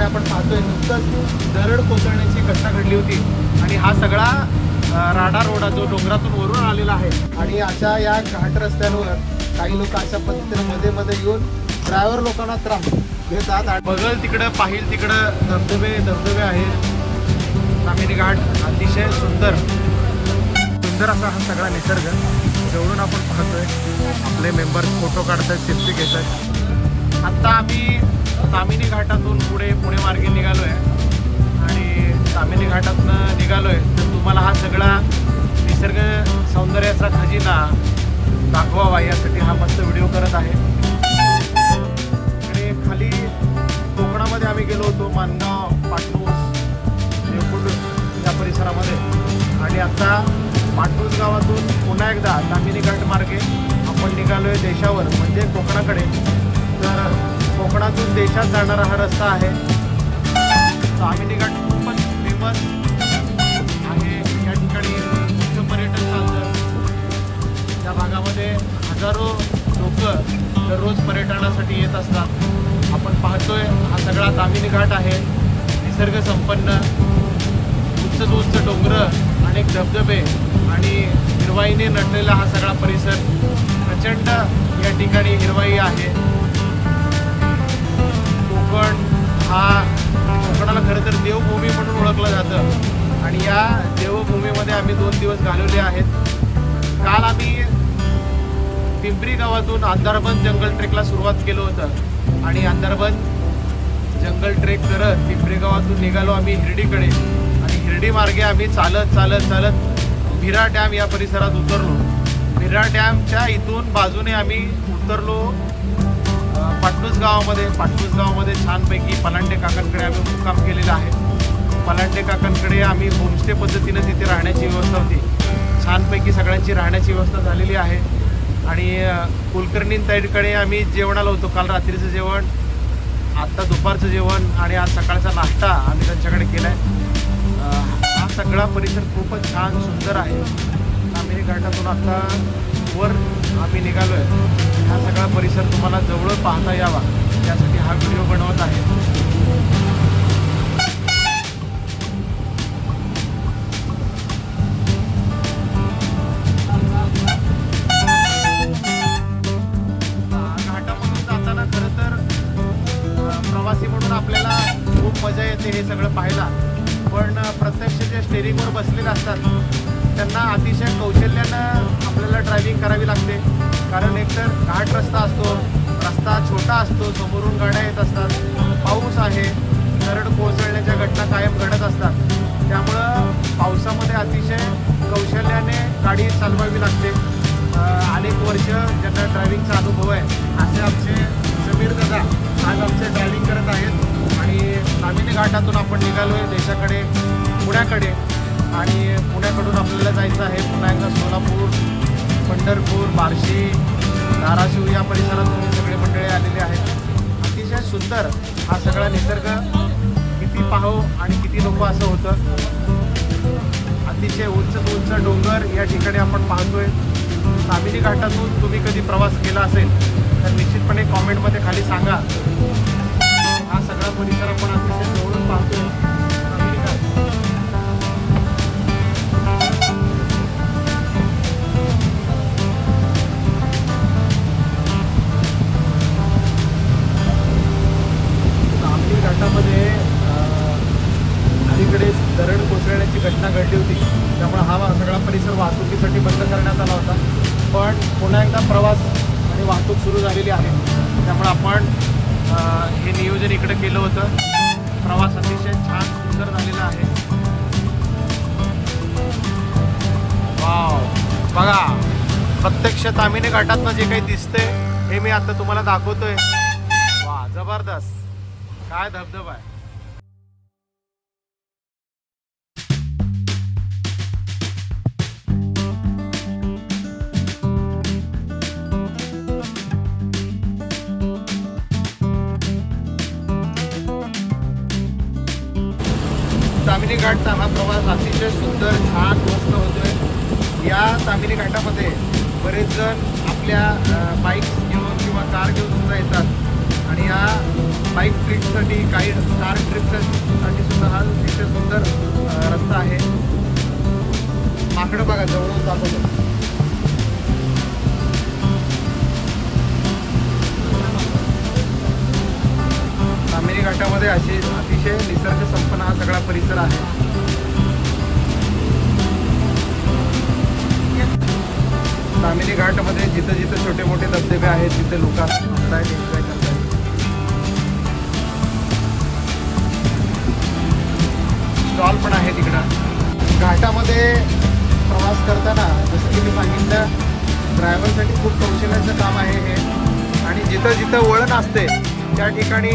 ठिकाणी आपण पाहतोय नुकतंच दरड कोसळण्याची घटना घडली होती. आणि हा सगळा राडा रोड जो डोंगरातून वरून आलेला आहे आणि अशा या घाट रस्त्यांवर काही लोक अशा पद्धतीने मध्ये मध्ये येऊन ड्रायव्हर लोकांना त्रास घेतात आणि बगल तिकडं पाहिल तिकडं धबधबे धबधबे आहेत. तामिनी घाट अतिशय सुंदर. सुंदर असा हा सगळा निसर्ग. जवळून आपण पाहतोय आपले मेंबर्स फोटो काढतात सेल्फी घेतात आत्ता आम्ही तामिनी घाटातून पुढे पुणे मार्गे निघालो आहे आणि तामिनी घाटातनं निघालो आहे तर तुम्हाला हा सगळा निसर्ग सौंदर्याचा खजिना दाखवावा यासाठी हा मस्त व्हिडिओ करत आहे. आणि खाली कोकणामध्ये आम्ही गेलो होतो मानगाव पाटणूस देवकुंड या परिसरामध्ये. आणि आता पाटणूस गावातून पुन्हा एकदा तामिनी घाट मार्गे आपण आहे देशावर म्हणजे कोकणाकडे. तर कोकणातून देशात जाणारा हा रस्ता आहे. तामिनी घाट खूपच फेमस आहे. या ठिकाणी मुख्य पर्यटन चालतं त्या भागामध्ये हजारो लोक दररोज पर्यटनासाठी येत असतात. आपण पाहतोय हा सगळा दामिनी घाट आहे. निसर्ग संपन्न उंच उंच डोंगर अनेक धबधबे आणि हिरवाईने नटलेला हा सगळा परिसर प्रचंड या ठिकाणी हिरवाई आहे. कोकण हा कोकणाला खरं तर देवभूमी म्हणून ओळखलं जातं. आणि या देवभूमीमध्ये आम्ही दोन दिवस घालवले आहेत. काल आम्ही पिंपरी गावातून अंधारबंद जंगल ट्रेकला सुरुवात केलं होतं. आणि अंधारबंद जंगल ट्रेक करत पिंपरी गावातून निघालो आम्ही हिरडीकडे. आणि हिरडी मार्गे आम्ही चालत चालत चालत भिरा डॅम या परिसरात उतरलो. भिरा डॅमच्या इथून बाजूने आम्ही उतरलो. पाटणूस गावामध्ये पाटणूस गावामध्ये छानपैकी पलांडे काकांकडे आम्ही मुक्काम केलेला आहे. पलांडे काकांकडे आम्ही होमस्टे पद्धतीनं तिथे राहण्याची व्यवस्था होती. छानपैकी सगळ्यांची राहण्याची व्यवस्था झालेली आहे. आणि कुलकर्णी कुलकर्णींताईकडे आम्ही जेवणाला होतो काल रात्रीचं जेवण आत्ता दुपारचं जेवण आणि आज सकाळचा नाश्ता आम्ही त्यांच्याकडे केला आहे हा सगळा परिसर खूपच छान सुंदर आहे. आम्ही घाटातून आता वर आम्ही निघालो आहे हा सगळा परिसर तुम्हाला जवळ पाहता यावा. यासाठी हा व्हिडिओ बनवला जायचं आहे पुन्हा एकदा सोलापूर पंढरपूर बार्शी धाराशिव या परिसरातून सगळे मंडळी आलेले आहेत. अतिशय सुंदर हा सगळा निसर्ग. किती पाहो आणि किती नको असं होतं. अतिशय उंच उंच डोंगर या ठिकाणी आपण पाहतोय. तामिनी घाटातून तुम्ही कधी प्रवास केला असेल तर निश्चितपणे कॉमेंटमध्ये खाली सांगा. हा सगळा परिसर आपण अतिशय जवळून पाहतोय. पुन्हा एकदा प्रवास आणि वाहतूक सुरू झालेली आहे. त्यामुळे आपण हे नियोजन इकडे केलं होतं. प्रवास अतिशय छान सुंदर झालेला आहे. वाव. बघा प्रत्यक्ष तामिनी घाटातनं जे काही दिसतंय हे मी आता तुम्हाला दाखवतोय. वा जबरदस्त. काय धबधबा आहे. तामिनी घाटचा हा प्रवास अतिशय सुंदर छान मस्त होतोय. या तामिनी घाटामध्ये बरेच जण आपल्या बाईक घेऊन किंवा कार घेऊन सुद्धा येतात. आणि या बाईक ट्रिपसाठी काही कार ट्रिपसाठी सुद्धा हा अतिशय सुंदर रस्ता आहे. माकडं बघा जवळून दाखवतो असे अतिशय निसर्ग संपन्न हा सगळा परिसर आहे. कामेरी घाटमध्ये जिथं जिथं छोटे मोठे धबधबे आहेत तिथे लोक एन्जॉय करतात स्टॉल पण आहे तिकडं. घाटामध्ये प्रवास करताना जसं की मी सांगितलं ड्रायव्हरसाठी खूप कौशल्याचं काम आहे हे. आणि जिथं जिथं वळण असते त्या ठिकाणी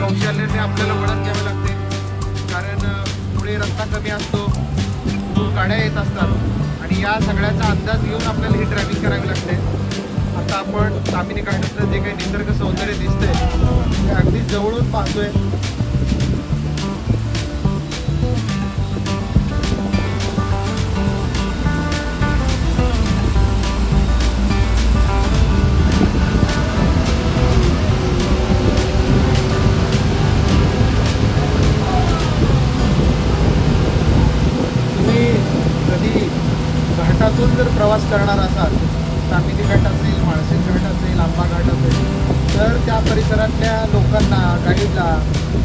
कौशल्याने आपल्याला वळण घ्यावे लागते. कारण पुढे रस्ता कमी असतो गाड्या येत असतात. आणि या सगळ्याचा अंदाज घेऊन आपल्याला ही ड्रायव्हिंग करावी लागते. आता आपण तामिनी घाटातलं जे काही निसर्ग सौंदर्य दिसतंय ते अगदी जवळून पाहतोय. क्रॉस करणार असाल तामिनी घाट असेल माळशेज घाट असेल आंबा घाट असेल तर त्या परिसरातल्या लोकांना गाईडला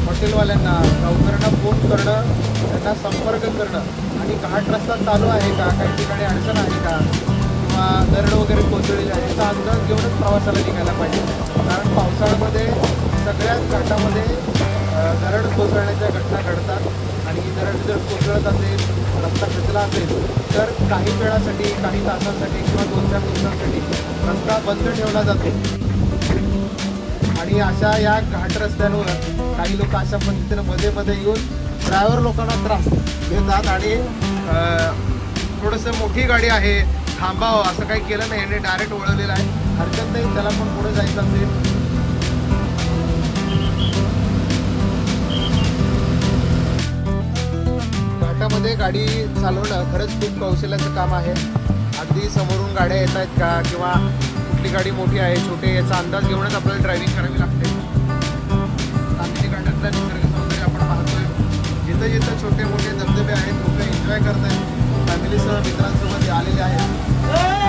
हॉटेलवाल्यांना गावकऱ्यांना फोन करणं त्यांना संपर्क करणं आणि घाट रस्ता चालू आहे का काही ठिकाणी अडचण आहे का किंवा दरड वगैरे कोसळलेली आहे याचा अंदाज घेऊनच प्रवासाला निघायला पाहिजे. कारण पावसाळ्यामध्ये सगळ्याच घाटामध्ये दरड कोसळण्याच्या घटना घडतात. आणि दरड जर कोसळत असेल रस्ता खचला असेल काही वेळासाठी काही तासांसाठी किंवा दोन चार दिवसांसाठी रस्ता बंद ठेवला जातो. आणि अशा या घाट रस्त्यांवर काही लोक अशा पद्धतीनं मध्ये मध्ये येऊन ड्रायव्हर लोकांना त्रास देतात आणि थोडंसं मोठी गाडी आहे थांबावं असं काही केलं नाही. याने डायरेक्ट वळवलेलं आहे. हरकत नाही त्याला पण पुढे जायचं असेल. घाटामध्ये गाडी चालवणं खरंच खूप कौशल्याचं काम आहे. अगदी समोरून गाड्या येत आहेत का? किंवा कुठली गाडी मोठी आहे छोटी याचा अंदाज घेऊनच आपल्याला ड्रायव्हिंग करावी लागते. तामिनी निसर्ग सौंदर्य आपण पाहतोय. जिथं जिथं छोटे मोठे धबधबे आहेत लोक एन्जॉय करत आहेत फॅमिलीसह मित्रांसोबत आलेले आहेत.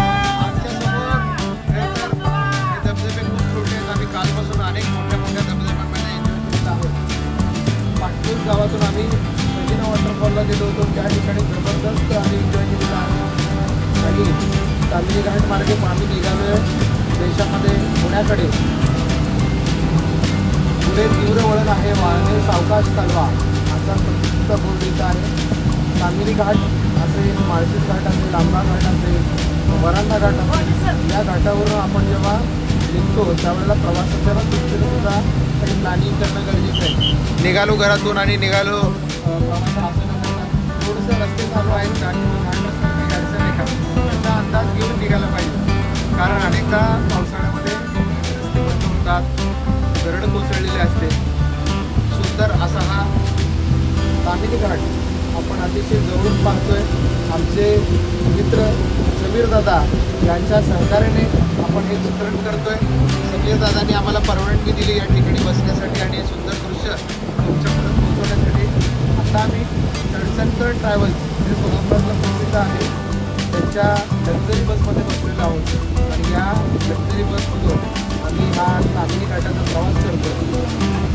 सावकाश चालवा असा प्रसिद्ध इथं आहे. तामिनी घाट असेल माळशेज घाट असेल लांबा घाट असेल वरांना घाट असेल या घाटावरून आपण जेव्हा निघतो त्यावेळेला प्रवासाच्या दृष्टीने सुद्धा काही प्लॅनिंग करणं गरजेचं आहे. निघालो घरातून आणि निघालो. असं थोडंसं रस्ते चालू आहेत घाट काही अडचण आहे का? याचा अंदाज घेऊन निघायला पाहिजे. कारण अनेकदा पावसाळ्यामध्ये रस्ते बंद होतात दरड कोसळलेली असते. तामिनी घाट आपण अतिशय जवळून पाहतोय. आमचे मित्र समीर दादा यांच्या सहकार्याने आपण हे चित्रण करतोय. समीर दादांनी आम्हाला परवानगी दिली या ठिकाणी बसण्यासाठी आणि हे सुंदर दृश्य तुमच्यापर्यंत पोहोचवण्यासाठी. आता आम्ही तडसणकर ट्रॅव्हल्स जे सोलापुरातलं प्रसिद्ध आहे. त्यांच्या लक्झरी बसमध्ये बसलेलो आहोत. आणि या लक्झरी बसमधून आम्ही हा तामिनी घाटाचा प्रवास करतो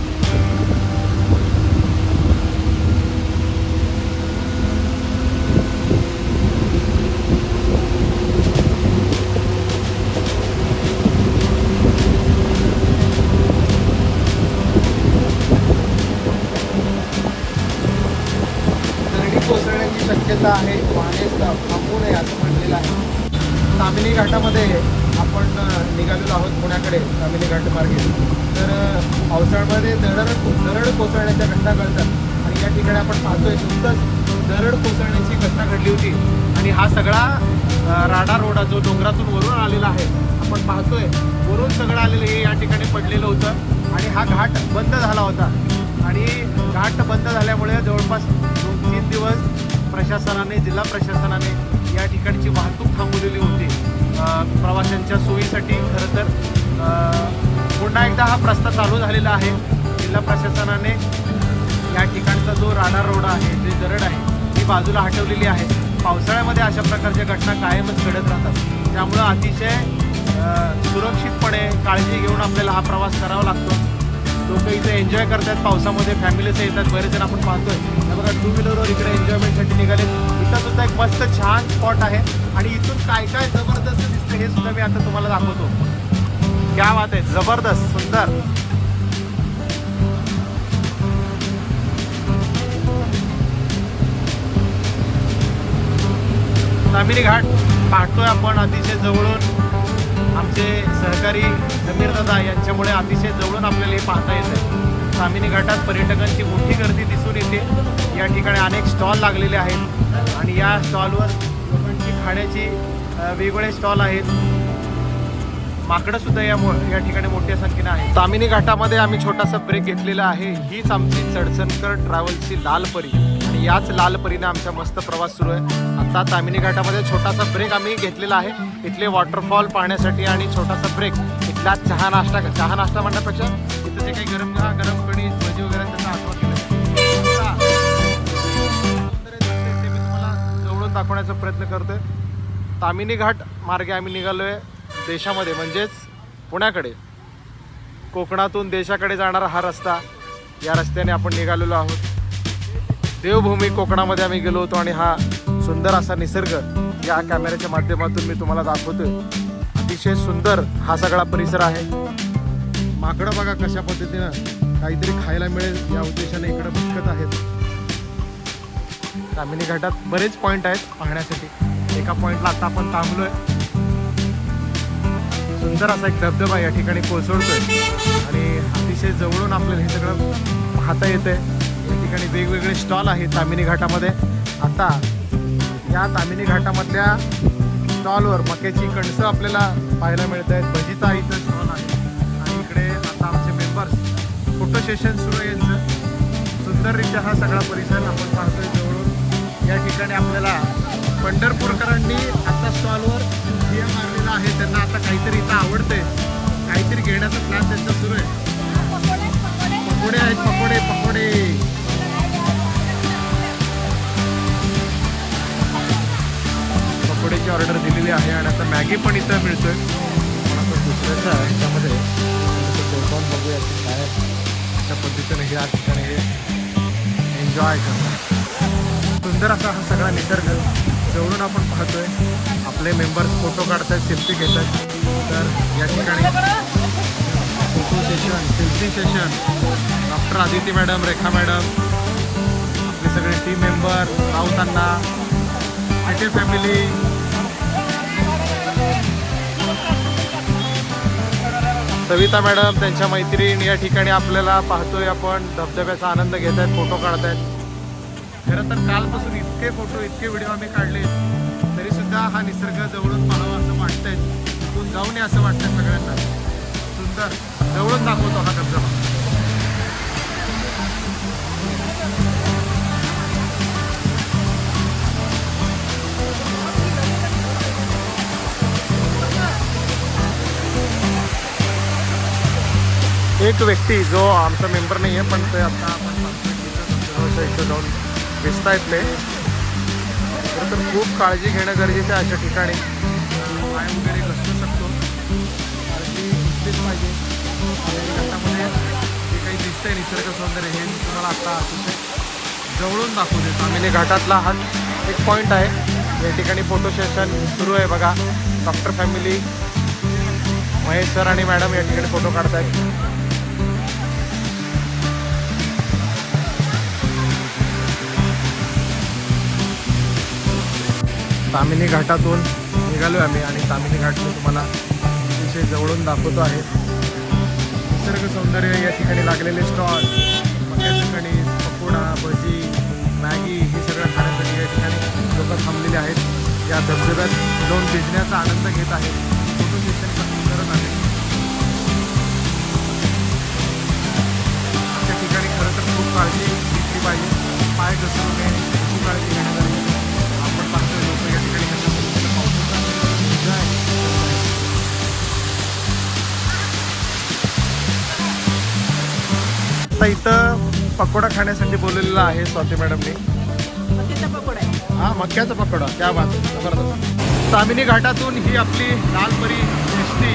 कोसळण्याची आहे वाहने थांबू नये असं म्हटलेलं आहे. तामिनी घाटामध्ये आपण निघालेलो आहोत पुण्याकडे तामिनी घाट मार्गे. तर पावसाळ्यामध्ये दरड दरड कोसळण्याच्या घटना घडतात. आणि या ठिकाणी आपण पाहतोय नुकतंच दरड कोसळण्याची घटना घडली होती. आणि हा सगळा राडा रोडा जो डोंगरातून वरून आलेला आहे आपण पाहतोय. वरून सगळं आलेलं हे या ठिकाणी पडलेलं होतं. आणि हा घाट बंद झाला होता. आणि घाट बंद झाल्यामुळे जवळपास दोन तीन दिवस प्रशासनाने जिल्हा प्रशासनाने या ठिकाणची वाहतूक थांबवलेली होती. प्रवाशांच्या सोयीसाठी खरं तर पुन्हा एकदा हा प्रस्ताव चालू झालेला आहे. जिल्हा प्रशासनाने या ठिकाणचा जो राडार रोड आहे जे दरड आहे ती बाजूला हटवलेली आहे. पावसाळ्यामध्ये अशा प्रकारच्या घटना कायमच घडत राहतात. त्यामुळं अतिशय सुरक्षितपणे काळजी घेऊन आपल्याला हा प्रवास करावा लागतो. लोक इथे एन्जॉय करतात पावसामध्ये फॅमिलीचं येतात बरेच जण आपण पाहतोय. बघा टू व्हीलरवर इकडे एन्जॉयमेंटसाठी निघाले इथं सुद्धा एक मस्त छान स्पॉट आहे. आणि इथून काय काय जबरदस्त दिसतं हे सुद्धा मी आता तुम्हाला दाखवतो. क्या बात आहे जबरदस्त सुंदर. तामिनी घाट पाहतोय आपण अतिशय जवळून. आमचे सहकारी जमीर दादा यांच्यामुळे अतिशय जवळून आपल्याला हे पाहता येतं तामिनी घाटात पर्यटकांची मोठी गर्दी दिसून येते. या ठिकाणी अनेक स्टॉल लागलेले आहेत आणि या स्टॉलवर लोकांची खाण्याची वेगवेगळे स्टॉल आहेत. माकडंसुद्धा या मो- या ठिकाणी मोठ्या संख्येने आहे तामिनी घाटामध्ये आम्ही छोटासा ब्रेक घेतलेला आहे. हीच आमची चडचणकर ट्रॅव्हल्सची लाल परी. याच लाल परीने आमचा मस्त प्रवास सुरू आहे. आता तामिनी घाटामध्ये छोटासा ब्रेक आम्ही घेतलेला आहे. इथले वॉटरफॉल पाहण्यासाठी आणि छोटासा ब्रेक इथला चहा नाश्ता चहा नाश्ता म्हणण्यापेक्षा इथं जे काही गरम चहा गरम कणी भजी वगैरे त्याचा आस्वाद मी तुम्हाला जवळून दाखवण्याचा प्रयत्न करतोय. तामिनी घाट मार्गे आम्ही निघालोय देशामध्ये म्हणजेच पुण्याकडे. कोकणातून देशाकडे जाणारा हा रस्ता. या रस्त्याने आपण निघालेलो आहोत. देवभूमी कोकणामध्ये आम्ही गेलो होतो आणि हा सुंदर असा निसर्ग या कॅमेऱ्याच्या माध्यमातून मी तुम्हाला दाखवतोय. अतिशय सुंदर हा सगळा परिसर आहे. माकडं बघा कशा पद्धतीनं काहीतरी खायला मिळेल या उद्देशाने इकडं भटकत आहेत. कामिनी घाटात बरेच पॉईंट आहेत पाहण्यासाठी. एका पॉईंटला आता आपण थांबलोय. सुंदर असा एक धबधबा या ठिकाणी कोसळतोय. आणि अतिशय जवळून आपल्याला हे सगळं पाहता येतंय. या ठिकाणी वेगवेगळे स्टॉल आहेत तामिनी घाटामध्ये. आता या तामिनी घाटामधल्या स्टॉलवर मक्याची कणसं आपल्याला पाहायला मिळत आहेत. भजीचा इथं स्टॉल आहे. आणि इकडे आता आमचे मेंबर्स फोटो सेशन सुरू आहे यांचं. सुंदररित्या हा सगळा परिसर आपण पाहतोय जवळून. या ठिकाणी आपल्याला पंढरपूरकरांनी आता स्टॉलवर बिया मारलेला आहे. त्यांना आता काहीतरी इथं आवडतंय. काहीतरी घेण्याचा प्लॅन त्यांचा सुरू आहे. पकोडे आहेत पकोडे पकोडे. पकोड्याची ऑर्डर दिलेली आहे आणि आता मॅगी पण इथं मिळतोय. पण आता दुसऱ्याचा ह्याच्यामध्ये पाहून बघूया की काय अशा पद्धतीने या ठिकाणी हे एन्जॉय करतात. सुंदर असा हा सगळा निसर्ग जवळून आपण पाहतोय. आपले मेंबर्स फोटो काढतात सेल्फी घेतात तर या ठिकाणी photo session selfie session doctor Aditi madam Rekha madam आपले सगळे टीम मेंबर राऊत अण्णा आयटे फॅमिली सविता मॅडम त्यांच्या मैत्रीण या ठिकाणी आपल्याला पाहतोय आपण. धबधब्याचा आनंद घेत आहेत फोटो काढतायत खरं तर कालपासून इतके फोटो इतके व्हिडिओ आम्ही काढले तरीसुद्धा हा निसर्ग जवळून पाहावा असं वाटतंय. तिथून जाऊ नये असं वाटतंय सगळ्यांना. सुंदर. जवळून दाखवतो हा धबधबा. एक व्यक्ती जो आमचा मेंबर नाही आहे पण ते आता आपण इथं जाऊन दिसत आहेत ते. खरं तर खूप काळजी घेणं गरजेचं आहे अशा ठिकाणी. पाय वगैरे घसरू शकतो. काळजी घेतलीच पाहिजे. आणि जे काही दिसतंय निसर्ग सौंदर्य हे तुम्हाला आता अतिशय जवळून दाखवते. तामिनी घाटातला हा एक पॉईंट आहे. या ठिकाणी फोटो सेशन सुरू आहे बघा. डॉक्टर फॅमिली महेश सर आणि मॅडम या ठिकाणी फोटो काढतायत. तामिनी घाटातून निघालो आम्ही आणि तामिनी घाट मी तुम्हाला अतिशय जवळून दाखवतो आहे. निसर्ग सौंदर्य या ठिकाणी लागलेले स्टॉल मक्याचं कणीस पकोडा भजी मॅगी हे सगळं खाण्यासाठी या ठिकाणी लोक थांबलेले आहेत. या धबधब्यात जाऊन भिजण्याचा आनंद घेत आहेत. फोटो सेशन करत आहे त्या ठिकाणी खरं तर खूप काळजी घेतली पाहिजे. पाय घसरू नये खूप काळजी घेणं आता इथं पकोडा खाण्यासाठी बोललेलं आहे स्वाती मॅडमने. हा मक्याचा पकोडा त्या बात जबरदस्त. तामिनी घाटातून ही आपली लालपरी एसटी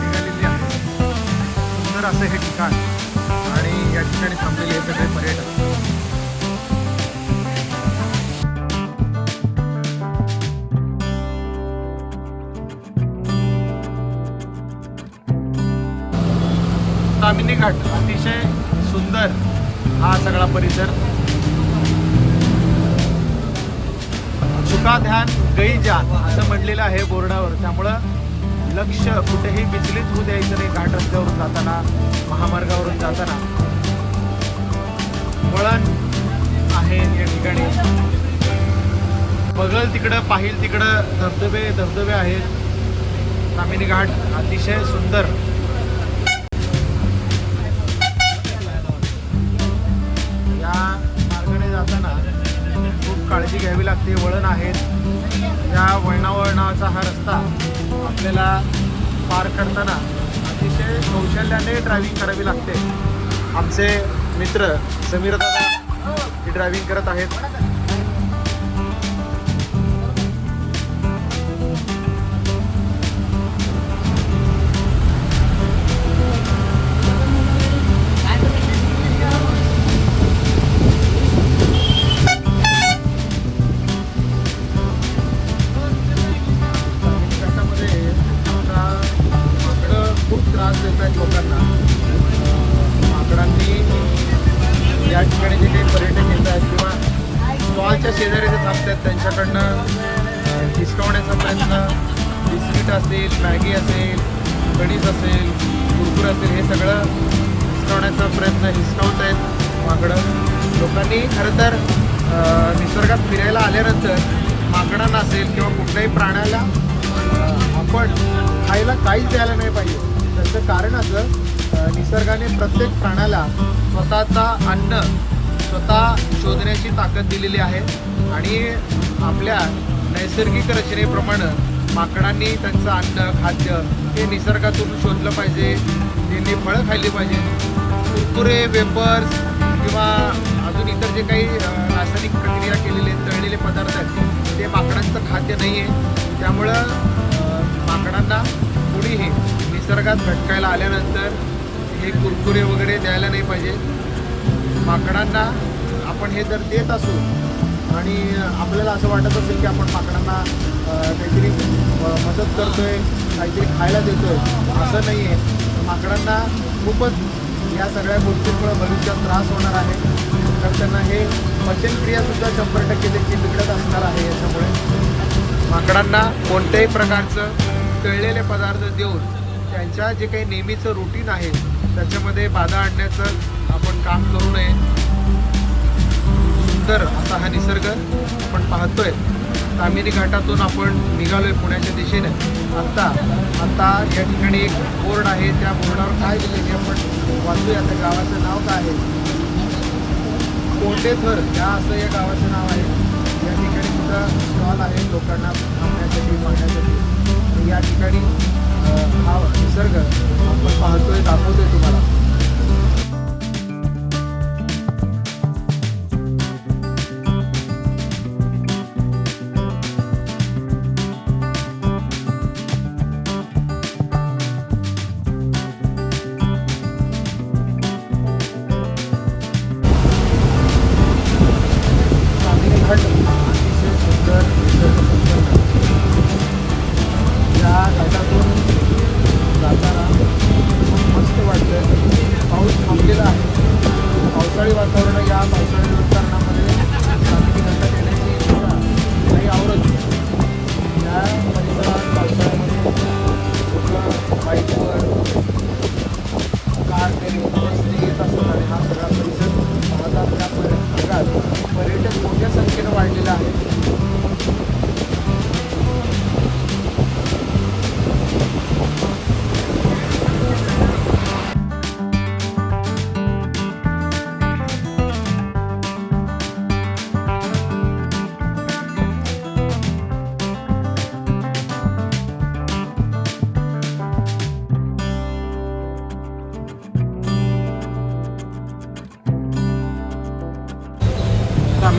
निघालेली आहे. सुंदर असं हे ठिकाण. आणि या ठिकाणी थांबलेले हे सगळे पर्यटक. तामिनी घाट. अतिशय सुंदर हा सगळा परिसर. चुका ध्यान गई जान असं म्हणलेलं आहे बोर्डावर. त्यामुळं लक्ष कुठेही विचलित होऊ द्यायचं नाही घाट रस्त्यावरून जाताना महामार्गावरून जाताना. वळण आहे या ठिकाणी. बघल तिकडं पाहिल तिकडं धबधबे धबधबे आहेत. कामिनी घाट अतिशय सुंदर. काळजी घ्यावी लागते वळण आहेत. या वळणावळणाचा हा रस्ता आपल्याला पार करताना अतिशय कौशल्याने ड्रायव्हिंग करावी लागते. आमचे मित्र समीर दादा ही ड्रायव्हिंग करत आहेत. असेल मॅगी असेल कणीस असेल कुरकुर असेल हे सगळं हिसकवण्याचा प्रयत्न हिसकावत आहेत माकडं. लोकांनी खरं तर निसर्गात फिरायला आल्यानंतर माकडांना असेल किंवा कुठल्याही प्राण्याला आपण खायला काहीच द्यायला नाही पाहिजे. त्याचं कारण असं निसर्गाने प्रत्येक प्राण्याला स्वतःचा अन्न स्वतः शोधण्याची ताकद दिलेली आहे. आणि आपल्या नैसर्गिक रचनेप्रमाणे माकडांनी त्यांचं अन्न खाद्य हे निसर्गातून शोधलं पाहिजे. त्यांनी फळं खाल्ली पाहिजे. कुरकुरे वेपर्स किंवा अजून इतर जे काही रासायनिक प्रक्रिया केलेले तळलेले पदार्थ आहेत ते माकडांचं खाद्य नाही आहे त्यामुळं माकडांना कुणीही निसर्गात भटकायला आल्यानंतर हे कुरकुरे वगैरे द्यायला नाही पाहिजे. माकडांना आपण हे जर देत असू आणि आपल्याला असं वाटत असेल की आपण माकडांना काहीतरी मदत करतोय काहीतरी खायला देतोय असं नाही आहे माकडांना खूपच या सगळ्या गोष्टींमुळे भविष्यात त्रास होणार आहे. तर त्यांना हे पचनक्रियासुद्धा शंभर टक्के देखील बिघडत असणार आहे याच्यामुळे. माकडांना कोणत्याही प्रकारचं तळलेले पदार्थ देऊन त्यांच्या जे काही नेहमीचं रुटीन आहे त्याच्यामध्ये बाधा आणण्याचं आपण काम करू नये. सुंदर असा हा निसर्ग आपण पाहतोय. कामेरी घाटातून आपण निघालोय पुण्याच्या दिशेने. आत्ता आत्ता या ठिकाणी एक बोर्ड आहे. त्या बोर्डावर काय दिलं ते आपण वाचूया. त्या गावाचं नाव काय आहे? कोंडेथर. या असं या गावाचं नाव आहे. या ठिकाणी सुद्धा स्टॉल आहे लोकांना थांबण्यासाठी मागण्यासाठी या ठिकाणी हा निसर्ग आपण पाहतोय दाखवतोय तुम्हाला.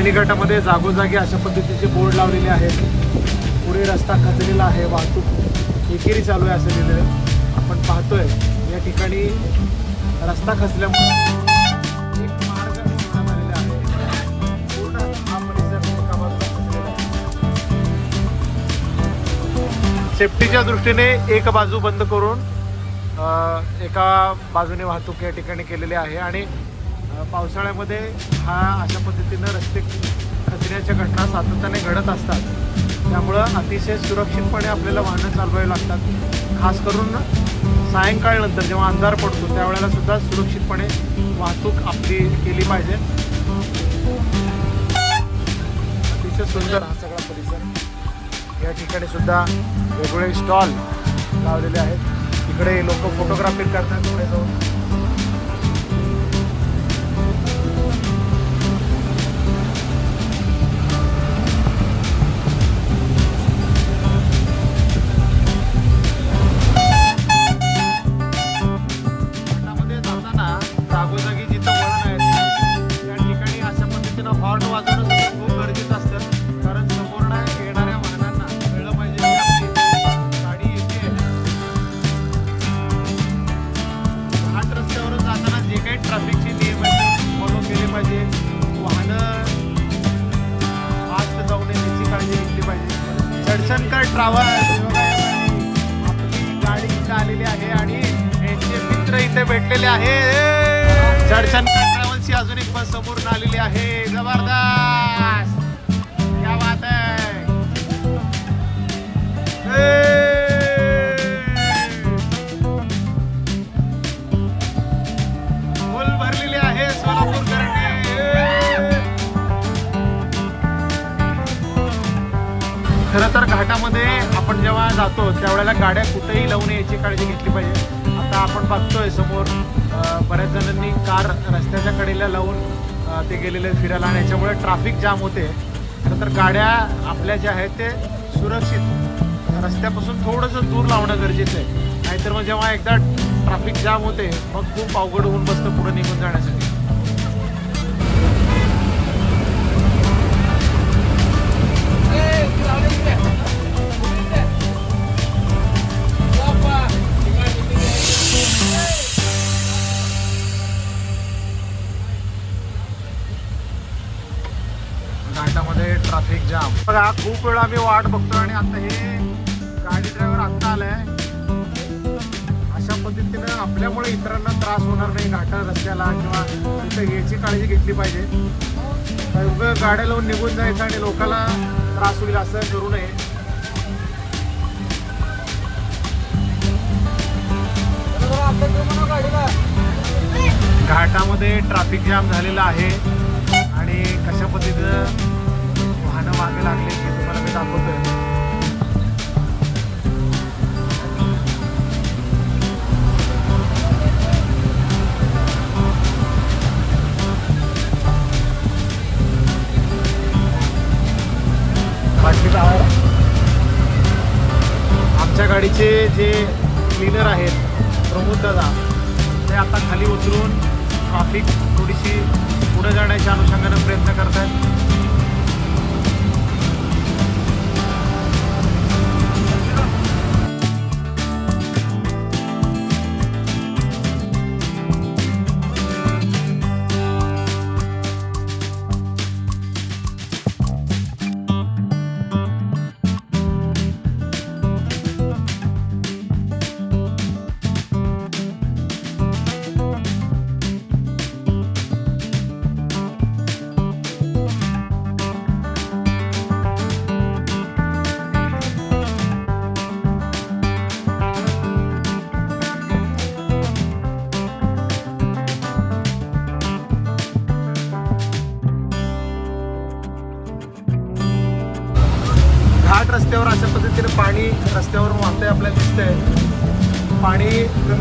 पैठणी गटामध्ये जागोजागी अशा पद्धतीचे बोर्ड लावलेले आहेत पुढे रस्ता खचलेला आहे वाहतूक एकेरी चालू आहे असं लिहिलेलं आहे. आपण पाहतोय या ठिकाणी रस्ता खचल्यामुळे एक मार्ग निर्माण झालेला आहे. पूर्ण हा परिसर सेफ्टीच्या दृष्टीने एक बाजू बंद करून एका बाजूने वाहतूक या ठिकाणी केलेली आहे. आणि पावसाळ्यामध्ये हा अशा पद्धतीनं रस्ते खचण्याच्या घटना सातत्याने घडत असतात. त्यामुळं अतिशय सुरक्षितपणे आपल्याला वाहनं चालवावी लागतात. खास करून सायंकाळनंतर जेव्हा अंधार पडतो त्यावेळेला सुद्धा सुरक्षितपणे वाहतूक आपली केली पाहिजे. अतिशय सुंदर हा सगळा परिसर. या ठिकाणी सुद्धा वेगवेगळे स्टॉल लावलेले आहेत. इकडे लोक फोटोग्राफी करतात पुढे जाऊन. याची काळजी घेतली पाहिजे. आता आपण बघतोय समोर बऱ्याच जणांनी कार रस्त्याच्या कडेला लावून ते गेलेले फिरायला आणि याच्यामुळे ट्रॅफिक जाम होते. तर गाड्या आपल्या ज्या आहेत ते सुरक्षित. रस्त्यापासून थोडंसं दूर लावणं गरजेचं आहे. नाहीतर मग जेव्हा एकदा ट्रॅफिक जाम होते मग खूप अवघड होऊन बसतं पुढे निघून जाण्यासाठी. बघा खूप वेळा आम्ही वाट बघतो आणि आता हे गाडी ड्रायव्हर आत्ता आलाय. अशा पद्धतीनं आपल्यामुळे इतरांना त्रास होणार नाही घाटा रस्त्याला किंवा तिथं याची काळजी घेतली पाहिजे. गाड्या लावून निघून जायचं आणि लोकांना त्रास होईल असं करू नये. घाटामध्ये ट्रॅफिक जाम झालेला आहे. आणि कशा पद्धतीनं मागे लागले की तुम्हाला मी दाखवतोय. बाकी आमच्या गाडीचे जे क्लिनर आहेत प्रमोद दादा ते आता खाली उतरून ट्रॉफिक थोडीशी पुढे जाण्याच्या अनुषंगाने प्रयत्न करत आहेत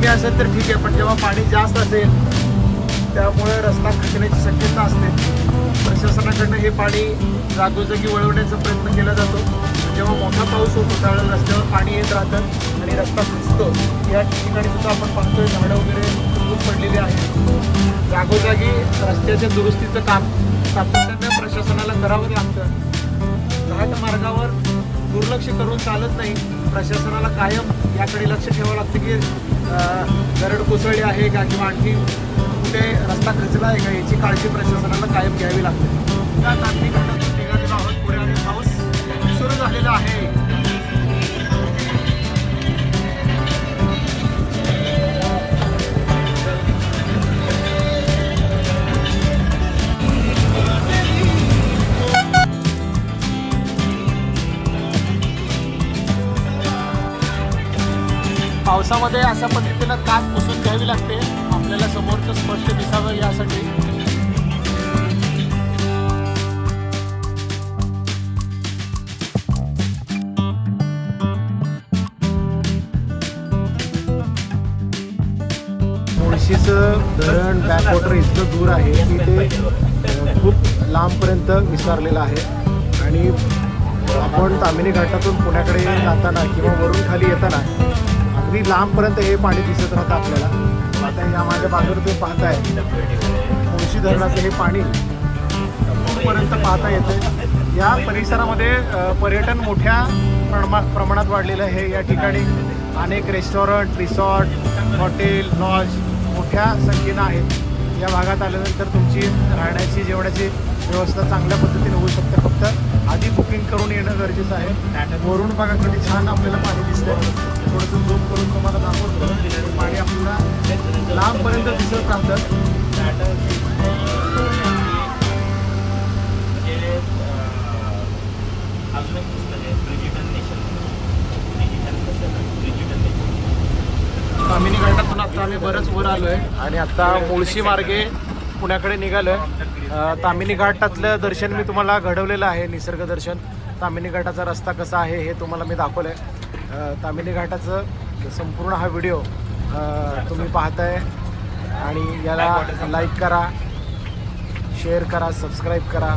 कमी असेल तर ठीक आहे पण जेव्हा पाणी जास्त असेल त्यामुळे रस्ता खचण्याची शक्यता असते. प्रशासनाकडनं हे पाणी जागोजागी वळवण्याचा प्रयत्न केला जातो. जेव्हा मोठा पाऊस होतो त्यावेळेला रस्त्यावर पाणी येत राहतं आणि रस्ता फुसतो. या ठिकाणी सुद्धा आपण पाहतोय झाडं वगैरे तुटून पडलेली आहेत. जागोजागी रस्त्याच्या दुरुस्तीचं काम सातत्यानं प्रशासनाला करावं लागतं. घाट मार्गावर दुर्लक्ष करून चालत नाही. प्रशासनाला कायम याकडे लक्ष ठेवावं लागतं की दरड कोसळली आहे का किंवा आणखी कुठे रस्ता खचला आहे का याची काळजी प्रशासनाला कायम घ्यावी लागते. त्या तांत्रिक घटकातून आहोत पुढे आणि पाऊस सुरू झालेला आहे. पावसामध्ये अशा पद्धतीनं काच पुसून घ्यावी लागते. आपल्याला समोरचं स्पष्ट दिसावं यासाठी. मुळशीचं धरण बॅकवॉटर इतकं दूर आहे की ते खूप लांबपर्यंत विसरलेलं आहे. आणि आपण तामिनी घाटातून पुण्याकडे जाताना किंवा वरून खाली येताना अगदी लांबपर्यंत हे पाणी दिसत राहतं आपल्याला. आता या माझ्या बाजूला तुम्ही पाहताय. मुळशी धरणाचं हे पाणी पर्यंत पाहता येतं या परिसरामध्ये पर्यटन मोठ्या प्रमा प्रमाणात वाढलेलं आहे. या ठिकाणी अनेक रेस्टॉरंट रिसॉर्ट हॉटेल लॉज मोठ्या संख्येनं आहेत. या भागात आल्यानंतर तुमची राहण्याची जेवणाची व्यवस्था चांगल्या पद्धतीने होऊ शकते. फक्त आधी बुकिंग करून येणं गरजेचं आहे. वरून बघा किती छान आपल्याला पाणी दिसतंय. थोडंसं झूम करून तुम्हाला दाखवतो. पाणी आपल्याला लांबपर्यंत दिसत राहतं. तामिनी घाटातून आता आम्ही बरंच वर आलो आहे आणि आता मुळशी मार्गे पुण्याकडे निघालो आहे तामिनी घाटातलं दर्शन मी तुम्हाला घडवलेलं आहे निसर्ग दर्शन. तामिनी घाटाचा रस्ता कसा आहे हे तुम्हाला मी दाखवलं आहे तामिनी घाटाचं संपूर्ण हा व्हिडिओ तुम्ही पाहताय. आणि याला लाईक करा शेअर करा सबस्क्राईब करा.